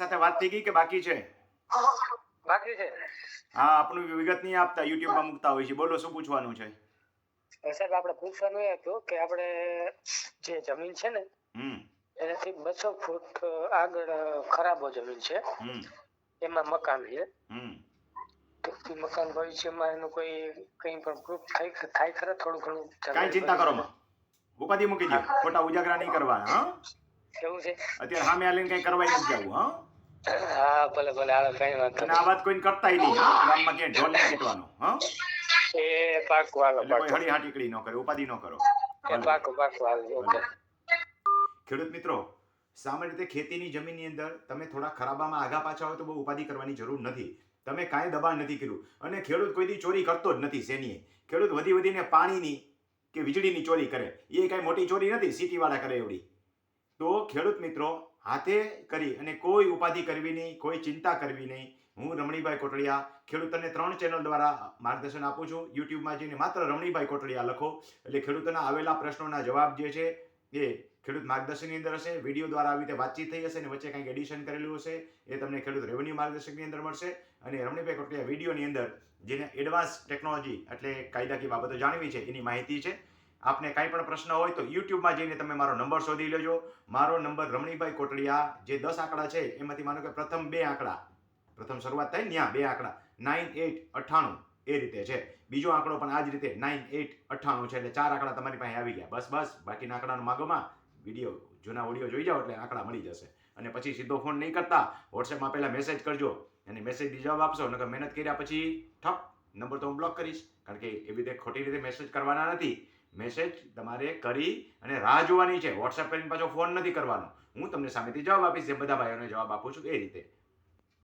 સાથે વાત થઈ ગઈ કે બાકી છે? બાકી છે. હા આપણું વિગત નહીં આપતા યુટ્યુબમાં મૂકતા હોય છે. બોલો શું પૂછવાનું છે? સાહેબ આપણે પૂછવાનું એ હતું કે આપણે જે જમીન છે ને એનાથી બસો ફૂટ આગળ ખરાબો જમીન છે. એમાં મકાન છે. મકાન ભવિષ્યમાં એનું કોઈ કઈ પણ પ્રૂફ થાય થાય ખરા? થોડું ઘણું કઈ ચિંતા કરો માં ઉપાધિ મૂકી દો ખોટા ઉજાગરા નહીં કરવા હા? એવું છે. અત્યારે સામે આલીને કઈ કરવા નથી જવું હા? હા ભલે ભલે હાલો કઈ વાંધો અને આ વાત કોઈને કરતાય નહીં હા? ગામમાં ક્યાંય ઢોલ નહીં પીટવાનો હા? એ પાકું હાલો એટલે કોઈ પાકું હળી હાટીકડી ન કરે ઉપાધિ ન કરો. એ પાકું પાકું હાલો ઓકે. ખેડૂત મિત્રો સામાન્ય રીતે ખેતીની જમીનની અંદર તમે થોડા ખરાબામાં આગા પાછા હોય તો બહુ ઉપાધિ કરવાની જરૂર નથી. તમે કાંઈ દબાણ નથી કર્યું. અને ખેડૂત કોઈ દી ચોરી કરતો જ નથી સેનીએ ખેડૂત વધી વધીને પાણીની કે વીજળીની ચોરી કરે. એ કાંઈ મોટી ચોરી નથી સિટીવાળા કરે એવડી. તો ખેડૂત મિત્રો હાથે કરી અને કોઈ ઉપાધિ કરવી નહીં, કોઈ ચિંતા કરવી નહીં. હું રમણીભાઈ કોટડિયા, ખેડૂતોને ત્રણ ચેનલ દ્વારા માર્ગદર્શન આપું છું. યુટ્યુબમાં જઈને માત્ર રમણીભાઈ કોટડિયા લખો. એટલે ખેડૂતોના આવેલા પ્રશ્નોના જવાબ જે છે એ ખેડૂત માર્ગદર્શનની અંદર હશે, વીડિયો દ્વારા આવી રીતે વાતચીત થઈ હશે અને વચ્ચે કંઈક એડિશન કરેલું હશે એ તમને ખેડૂત રેવન્યુ માર્ગદર્શકની અંદર મળશે. અને રમણીભાઈ કોટડિયા વિડીયોની અંદર જેને એડવાન્સ ટેકનોલોજી એટલે કાયદાકીય બાબતો જાણવી છે એની માહિતી છે. આપને કાંઈ પણ પ્રશ્ન હોય તો યુટ્યુબમાં જઈને તમે મારો નંબર શોધી લેજો. મારો નંબર રમણીભાઈ કોટડિયા, જે દસ આંકડા છે, એમાંથી માનો કે પ્રથમ બે આંકડા, પ્રથમ શરૂઆત થાય ત્યાં બે આંકડા નાઇન એટ અઠ્ઠાણું, એ રીતે છે. બીજો આંકડો પણ આ જ રીતે નાઇન એટ અઠ્ઠાણું છે, એટલે ચાર આંકડા તમારી પાસે આવી ગયા. બસ બસ, બાકીના આંકડાનો માગોમાં વીડિયો જૂના ઓડિયો જોઈ જાઓ એટલે આંકડા મળી જશે. અને પછી સીધો ફોન નહીં કરતા વોટ્સએપમાં પહેલાં મેસેજ કરજો, અને મેસેજથી જવાબ આપશો, નકર મહેનત કર્યા પછી ઠપ, નંબર તો હું બ્લોક કરીશ. કારણ કે એવી રીતે ખોટી રીતે મેસેજ કરવાના નથી. મેસેજ તમારે કરી અને રાહ જોવાની છે. વોટ્સએપ કરીને પાછો ફોન નથી કરવાનો. હું તમને સામેથી જવાબ આપીશ. જે બધા ભાઈઓને જવાબ આપું છું એ રીતે.